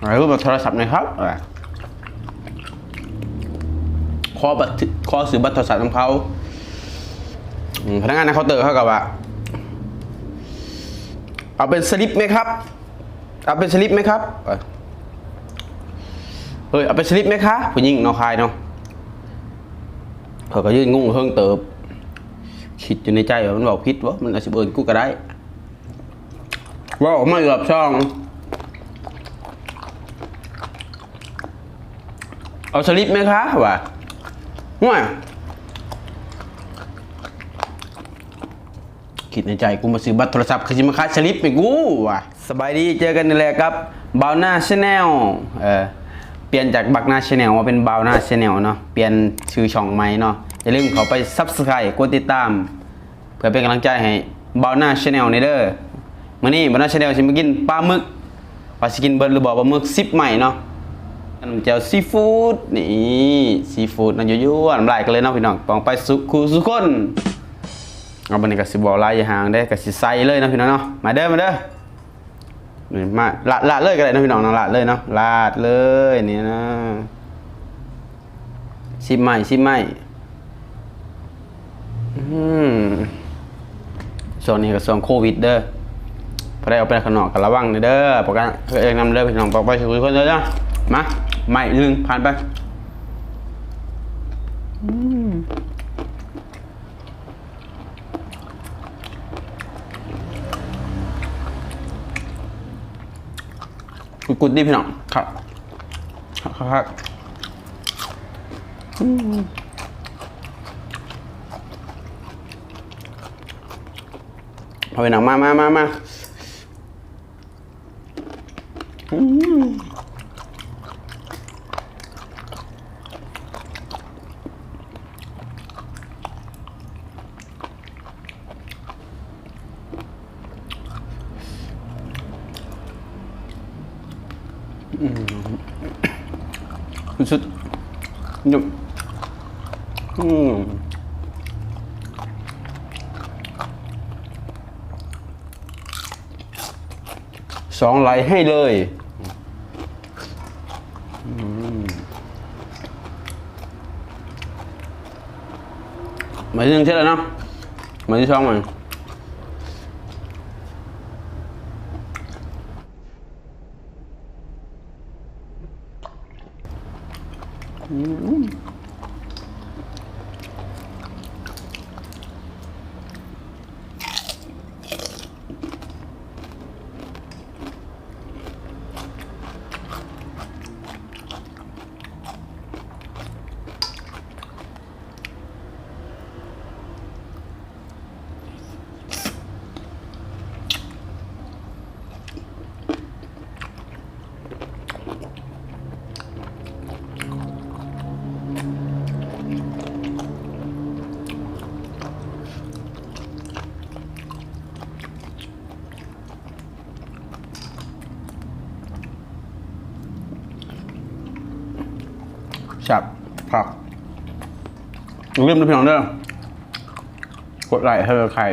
อะไรรูปแบบโทรศัพท์หน่อยครับอะขอบัตรขอซื้อบัตรโทรศัพท์ของเขาพนักงานในเคาน์เตอร์เขากับว่า เอาเป็นสลิปไหมครับ เอาเป็นสลิปไหมครับเฮ้ยเอาเป็นสลิปไหมคะผู้หญิงเนาะคายเนาะเขาก็ยืนงงเพิ่งเติบคิดอยู่ในใจว่ามันบอกพิษวะมันอาจจะเอิร์นกูก็ได้ว่าออกมาเกือบช่อง เอาสลิปไหมคะวะห่วยคิดในใจกูมาซื้อบัตรโทรศัพท์คือจะมาขาสลิปไปกูวะสบายดีเจอกันนี่แหละครับบาวนาชาแนลเออเปลี่ยนจากบักนาชาแนลมาเป็นบาวนาชาแนลเนาะเปลี่ยนชื่อช่องใหม่เนาะอย่าลืมเขาไป subscribe กดติดตาม เพื่อเป็นกำลังใจให้บาวนาชาแนลในเด้อมื้อนี้บาวนาชาแนลสิมากินปลาหมึกว่าสิกินเบิร์หรือบอกปลาหมึกซิปใหม่เนาะ น้ำเจียวซีฟู้ดนี่ซีฟู้ดนั่นยั่วๆน้ำลายกันเลยเนาะพี่น้องปองไปสุคูสุคนเอาบันนี้ก็สิบอกลายอยาห่างได้ก็สิใสเลยเนาะพี่น้องเนาะมาเด้อมาเด้อนี่มาละละเลยก็ได้เนะพี่น้องนะละเลยเนาะลาดเลยนี่นะชิมใหม่ชิมใหม่อืมส่วนนี้ก็ส่วนโควิดเด้อพอได้เอาไปขนอกกันระวังเด้อปกันเองนำเด้อพี่น้องปองไปสุคูสุคนเด้อเนา มาไม่หนึ่งผ่านไปกุดๆดิพี่น้องครับครับครับอืมพอไปหนังมามามามา สุดๆนุ่มอืมสองไหลให้เลยอืมาที่หนึ่งเช่นไรเนาะหมายที่ช่องมัน ฉั บผักอย่าลืมนะพี่น้องเด้อกดไลค์ให้ใคร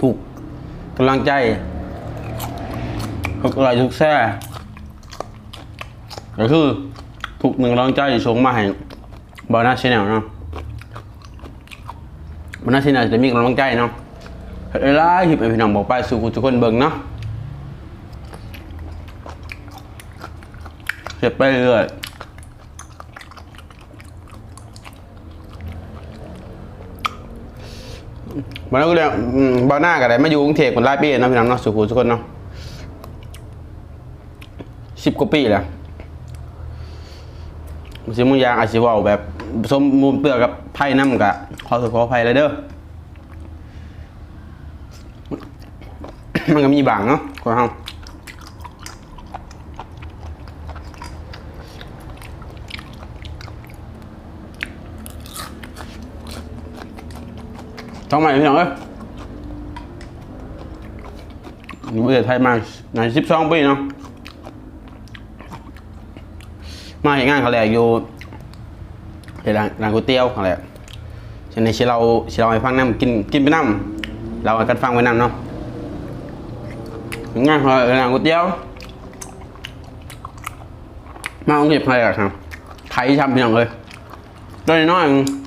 ถูกกำลังใจทุกไลค์ทุกแซ่ก็คือถูกหนึ่งกำลังใจส่งมาให้บอนัสชแนลเนาะบอนัสชแนลจะมีกำลังใจเนาะเฮ้ยไล่คลิปให้พี่น้องบอกไปสู่ทุกคนเบิ่งเนาะ เก็บไปเรื่อยบ้านก็เลยอืมบ้านหน้ากันเลยมาอยู่กรุงเทพคนหลายปีนะพี่น้องเนาะสุขุมทุกคนเนาะสิบกว่าปีแล้วมันสิมึงยางอาชีวะแบบสมมุมเปลือกกับไพ่น้ำกะขอสุขขอภัยเลยเด้อมันก็มีบางเนาะคนเฮา ท้องใหม่พี่น้องเอ้ยอยู่ประเทศไทยมาในสิบสองปีเนาะมาเห็นงานเขาแหละอยู่เดี๋ยวร้านร้านก๋วยเตี๋ยวเขาแหละฉะนั้นชิเราชิเราให้ฟังน้ำกินกินไปน้ำเรากันฟังไว้น้ำเนาะง่ายพอเออก๋วยเตี๋ยวมาองเก็บใครอะครับไข่ทำเป็นอย่งเลยตัวน้อยๆ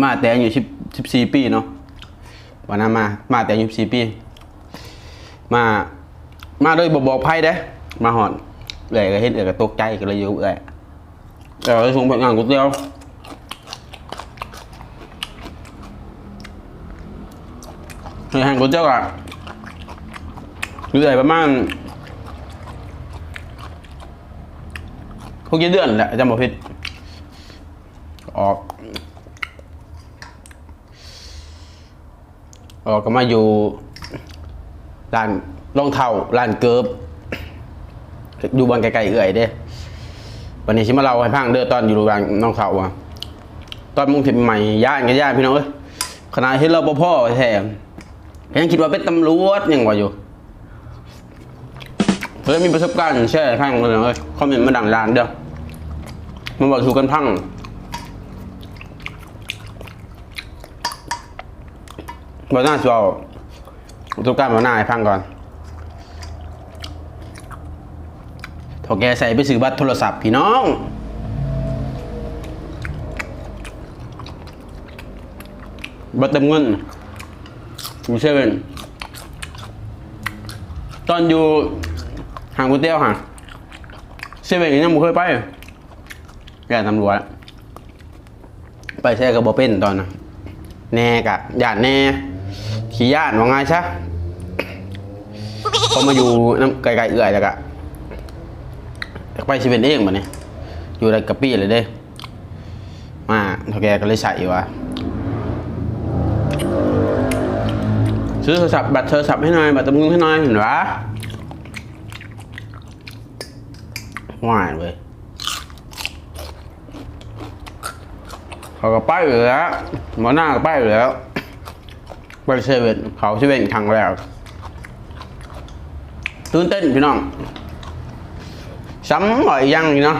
มาแต่อายู่สิบสิบสี่ปีเนาะวันนั้นมา มาแต่อายุสิบสี่ปี มา มาโดยบอกบอกไพ่เด้มาหอนเลยก็เห็นเลยก็ตกใจก็เลยอยู่เลยแต่เราส่งผลงานก๋วยเตี๋ยวเคยหันก๋วยเตี๋ยวอะอยู่เลยประมาณพวกกี่เดือนแหละจำบอกผิดออก ออกก็มาอยู่ร้านรองเท้าร้านเกิบอยู่บานไกลๆเอื่อยเด้วันนี้ชิมาเราให้พังเด้อตอนอยู่รานน้องเขาอะตอนมุ่งถิ่นใหม่ย่านกับย่านพี่น้องเอ้ยขณะที่เราปพ่อแท้ยังคิดว่าเป็นตำรวจยังว่าอยู่เฮ้ยมีประสบการณ์แช่พังเลยเอ้ยคอมเมนต์มาดังร้านเด้อมันบอกถูกกันพัง บอหน้าจะเอาประสบการบอหน้าให้ฟังก่อนถอแกใส่ไปซื้อบัตรโทรศัพท์พี่น้องบัตรเติมเงินอยู่เซเว่นตอนอยู่ห่างก๋วยเตี๋ยวห่างเซเว่นยังไม่เคยไปแกตำรวจไปแช่กับบอเป็นตอนน่ะแน่กะหยาดแน่ ขี้ญาติว่าไงซะเขามาอยู่น้ำไกลๆเอื่อยแล้วกะอยากไปชีวิตเองมาเนี่ยอยู่ได้กับปีเลยเด้ มาเท่าแกก็เลยใส่ว่าซื้อโทรศัพท์บัตรโทรศัพท์ให้หน่อย บัตรตำรวจให้หน่อยเห็นปะว่ายเลยเขาก็ไปอยู่แล้วหมอหน้าก็ไปอยู่แล้ว ไปเซเว่นเขาเซเว่นครั้งแรกตื่นเต้นพี่น้องซ้ำหน่อยยังอยู่เนาะ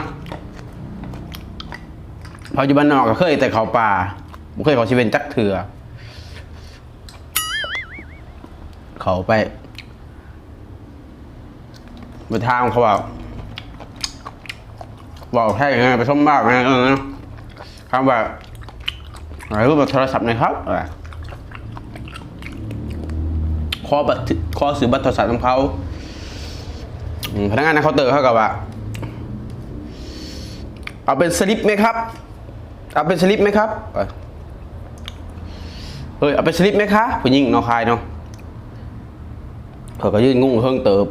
พออยู่บ้านนอกก็เคยแต่เขาป่าเคยเขาเซเว่นจักเถื่อ เขาไปไปทางเขาบอกบอกแค่ยังไงไปส้มบ้าไงเออนะคำว่าอะไรรูปแบบโทรศัพท์นะครับ อะขอบัตรขอซื้อบัตรโทรศัพท์ของเขาพนักงานในเคาน์เตอร์เขากับว่า เอาเป็นสลิปไหมครับ เอาเป็นสลิปไหมครับเฮ้ยเอาเป็นสลิปไหมคะผู้หญิงเนอคายเนาะเขาก็ยืนงงเพิ่งเติบ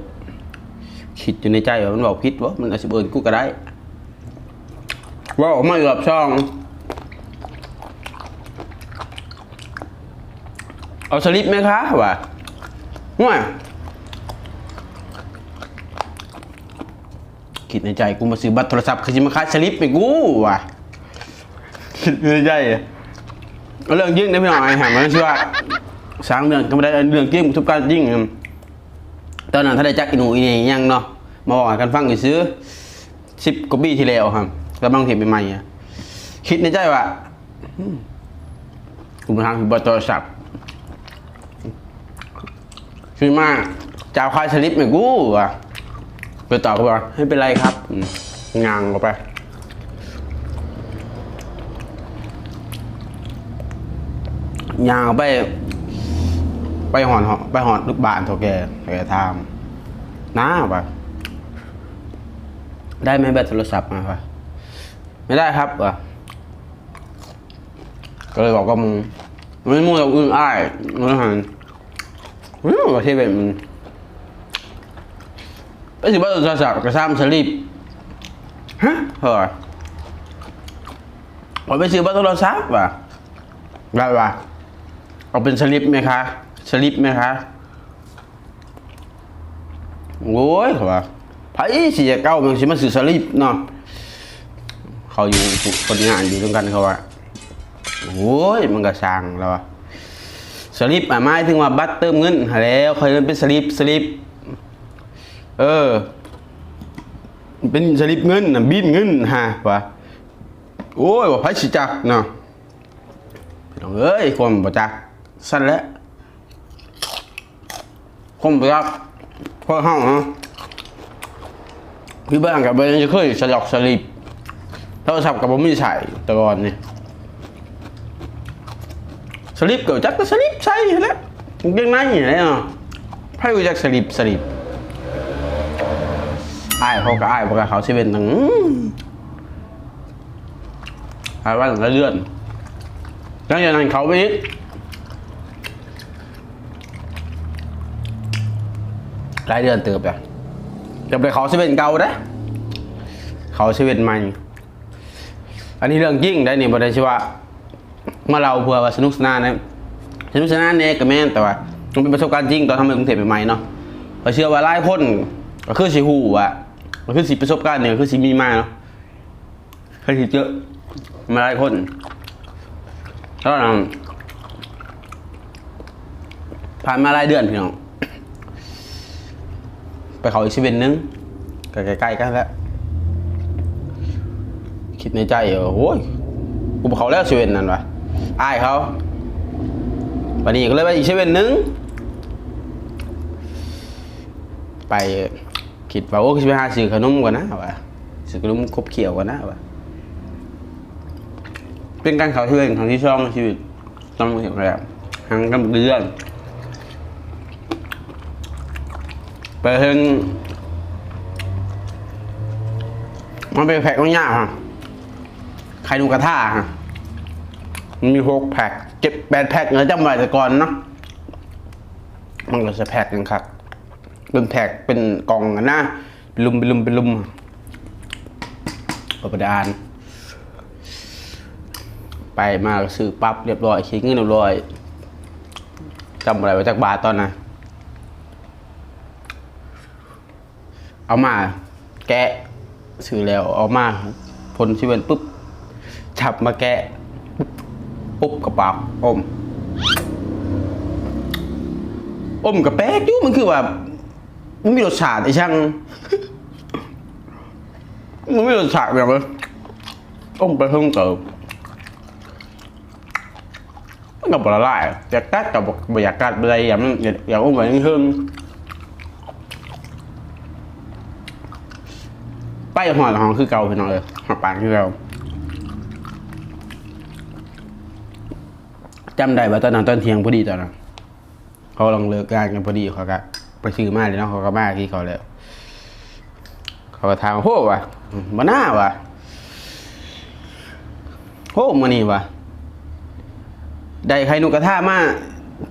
คิดอยู่ในใจว่ามันบอกพิษวะมันอาจจะเบิร์นกูก็ได้ว่าออกมาอยู่กับช่อง เอาสลิปไหมคะวะ ห่วยคิดในใจกูมาซื้อบัตรโทรศัพท์คือจะมาขาสลิปไปกูว่ะคิดในใจอะเรื่องยิ่งได้พี่หน่อยหามันเชื่อว่าสร้างเรื่องก็ไม่ได้เรื่องจริงทุกการยิ่งตอนนั้นถ้าได้จักอีหนูอีนี่ยังเนาะมาบอกกันฟังอยู่ซื้อสิบกว่าปีที่แล้วครับกำลังเห็นใหม่ๆคิดในใจว่ากูมาทาบัตรโทรศัพท์ คือมาจะเอาคายสลิปไหมกูอะไปตอบเขาบอกไม่เป็นไรครับอืมงางออกไปยางออกไป ไปหอนหอไปหอนลูกบานเท่าแกแกทำน้าปะได้ไหมแบตโทรศัพท์มาปะไม่ได้ครับอะก็เลยบอกก็มึงไม่มูเราอึ้งอ้ายมึงหันอืม ประเทศแบบมันไปสิว่าโทรศัพท์กระซ้ำสลิปฮะเฮ้ยผมไปซื้อบัตรโทรศัพท์ว่ะได้ว่ะเอาเป็นสลิปไหมคะสลิปไหมคะโอ้ยเขาว่าไผ่สิจะเก้ามันสิมาซื้อสลิปเนาะเขาอยู่คนงานอยู่ด้วยกันเขาว่าโอ้ยมันก็สร้างแล้วว่ะ สลิปอะหมายถึงว่าบัตรเติมเงินแล้วเคยเป็นสลิปสลิปเออ เป็นสลิปเงินน่ะบินเงินฮะวะโอ้ยว่าไผสิจักเนาะพี่น้องเอ้ยความบ่จักสั้นแล้วคงไปรักพวกห้องฮะพี่บ้านกับเบนจะเคยสลอกสลิปโทรศัพท์กับผมไม่ใส่ตะกอนนี่ส ลิปเกิดจักก็สลิปใส่แล้วเก่งไหนอย่างไรเนาะไพ่รู้จักสลิปสลิปอ้ายเขาก็อ้ายบอกาเขาเซเว่นตั้งอ้ายว่าหลังละเลื่อนหลังจากนั้นเขาไปอีกหลายเดือนเติบอะจะไปเขาเซเว่นเก่านะเขาเซเว่นใหม่อันนี้เรื่องจริงได้นี่บอได้ชื่อว่า มื่อเราเพื่อว่าสนุกสนานนะสนุกสนานเนี่ยก็แม่นแต่ว่ามันเป็นประสบการณ์จริงตอนทำในกรุงเทพใหม่ๆเนาะเราเชื่อว่าหลายคนก็คือสิหูอะก็คือสิประสบการณ์เนี่ยคือสิมีมาเนาะคือสิเจอมาหลายคนแล้วนะผ่านมาหลายเดือนพี่น้องไปเขาอีกชีวิตนึงใกล้ๆกันแล้วคิดในใจเออโอ้ยกูบอกเขาแล้วชีวิตนั่นวะ อายเขาวันนี้ก็เลยไปอีกชีวิตนึงไปคิดว่าโอ้จะไปหาซื้อขนมก่อนนะวะซื้อขนมครบเขียวก่อนนะวะเป็นการเขาชีวิตครั้งที่ช่องชีวิตต้องเห็นแล้วครั้งกันเดือนไปถึงมันเป็นแพ็คมันยากฮะไข่นูกระท่าฮะ มีหกแพ็คเจ็ดแปดแพ็คเงินจำไว้แต่ก่อนเนาะมันก็จะแพ็คกันครับเป็นแพ็คเป็นกล่องนะเป็นลุมเป็นลุมเป็นลุมประประดาน ไปมาซื้อปั๊บเรียบร้อยคิดเงินเรียบร้อยจำอะไรไว้จากบาทตอนนั้นเอามา แกะซื้อแล้วเอามาผลชีเวนปุ๊บฉับมาแกะ ปุ๊บกระป๋าอม อมกับแป๊กอยู่มันคือว่ามันมีรสชาติไอ้ช่างมันมีรสชาติแบบว่าอมไปเพิ่มเติมมันกับละลายอยากกัดกับบอยากกัดอะไรอย่างนั้นอยากอยากอมไปเพิ่มไปหอดหองคือเก่าพี่น้องเลยหอดปานคือเก่า จำได้ว่าตอนนั้นตอนเที่ยงพอดีตอนนั้นเขาลังเลิกงานกันพอดีเขาก็ไปซื้อมาเลยเนาะเขาก็มาที่เขาแล้ว เขาก็ถามว่าโหวะมาหน้าวะโหมานี่วะได้ไข่นกกระทามา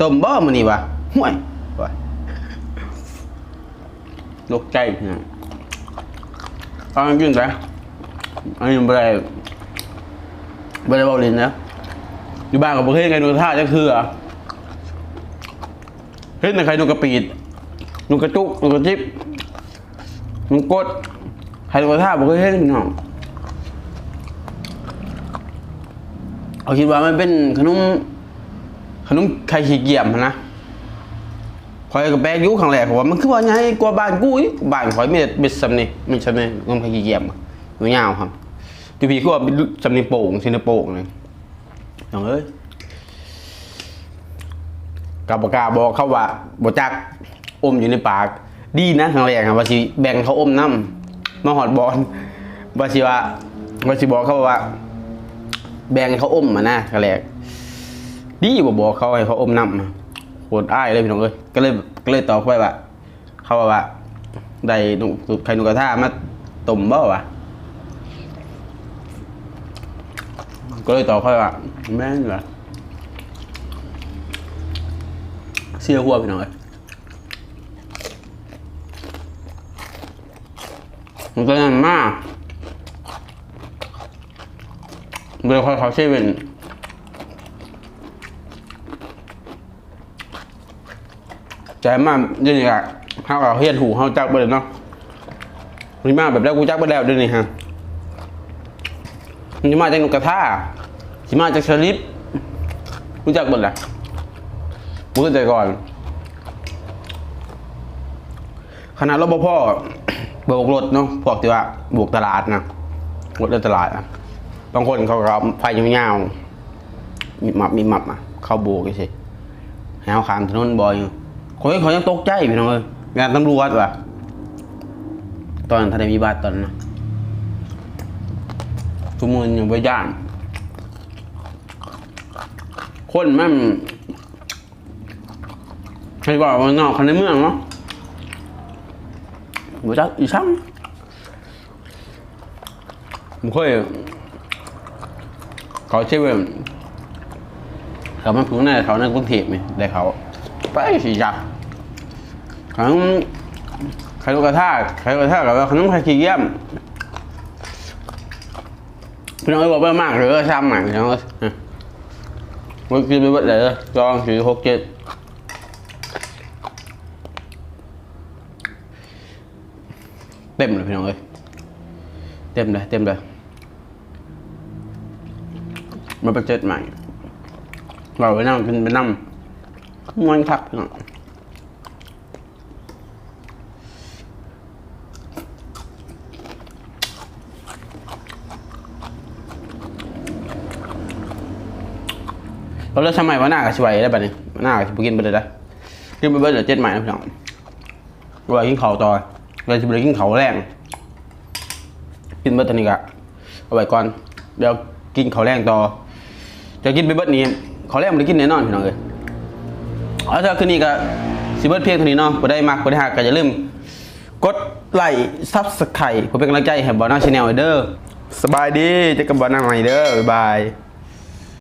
ต้มบ่มานี่วะห่วยวะลกใจพี่น้องตอนกินแต่อันนี้ไม่ได้ไม่ได้บอกลินนะ อยู่บ้านกับประเทศไงนูท่าจะคืออะเฮ้ยในใครนูกระปีดนูกระจุกนูกระจิบนูกดใครนูท่าบอกเฮ้ยพี่น้องเอาคิดว่ามันเป็นขนมขนมไข่ขี้เกียจนะคอยกับแบกยุครั้งแรกว่ามันคือว่าไงกว่าบ้านกูอีกบ้านคอยมีแต่เบ็ดสำนี่มีสำนี่งมขี้เกียมอยู่ยาวครับทีพีก็ว่ก็สำนีโป่งซินโป่งเลย น้องเอ้ยกับปากกาบอกเขาว่าบจักอมอยู่ในปาก ดีนะครั้งแรกครับว่าสิแบ่งเขาอมน้ำมาหอดบอลว่าสิว่าว่าสิบอกเขาว่า แบ่งเขาอมมานะครั้งแรกดีบ่บอกเขาให้เขาอมน้ำอะโหดอ้ายเลยพี่น้องเอ้ยก็เลยก็เลยตอบไปว่าเขาว่าว่าได้หนูสูตรไข่นุกกระทามาต้มบ่วะ ก็เลยตอบไปว่า แม่นเหรอเสียหัวพี่น้องเอ้ยมันก็นั่นมากเบลคอยเขาเซเว่นใจมากเดี๋ยวนี้อะเฮาเอาเฮียนหูเฮาจักไปเลยเนาะมีมากแบบแล้วกูจักไปแล้วเดี๋ยวนี้ฮะ มันจะมาจากนกกระทาสิมาจากสลิปกูจักเบิดแหละมือแต่ก่อนขนาดรปภโบกรถเนาะพวกที่ว่าบวกตลาดนะรถในตลาดนะบางคนเขาก็เอาไฟยาวๆมีมับมีมับอะเข้าโบกสิให้เขาขามถนนบ่อยอยู่เขายังเขายังตกใจพี่น้องเอ้ยงานตำรวจว่ะตอนทันได้มีบาดตอนนั้นนะ ทุกมือยังไปย่าน คนแม่นใครบอกว่านอกคนในเมืองเนาะบ่จักอีช่างผมเคยเขาเชื่อว่าเขามาพึ่งในเขาในกรุงเทพไหมได้เขา ไปสิจักขนมใครลูกกระทาใครลูกกระทากับว่าขนมไข่ขี้เยี่ยม พี่น้องเอ้ยบอกว่ามากเลยก็ซ้ำใหม่พี่น้องเอ้ยมันกินไปหมดเลยจองสี่หกเจ็ดเต็มเลยพี่น้องเอ้ยเต็มเลยเต็มเลยมาประเจ็ดใหม่เราไปนั่งกินไปนั่งมันคักพี่น้อง เราเลือกสมัยว่าหน้ากับช่วยได้ปะเนี่ยหน้ากับชิบกินไปเลยได้กินไปเบิดเหลือเจ็ดใหม่นะพี่น้องว่ากินเขาต่อเราจะไปกินเขาแรงกินเบิดตอนนี้กะเอาไว้ก่อนเดี๋ยวกินเขาแรงต่อจะกินไปเบิดนี้เขาแรงมันได้กินแน่นอนพี่น้องเลยเอาเถอะคืนนี้ก็สิเบิดเพียงเท่านี้เนาะบ่ได้มักบ่ได้หักก็อย่าลืมกดไลค์ซับสไครต์เพื่อเป็นกำลังใจให้บอลน่าชาแนลเด้อสบายดีเจอกับบอลน่าใหม่เด้อบ๊ายบาย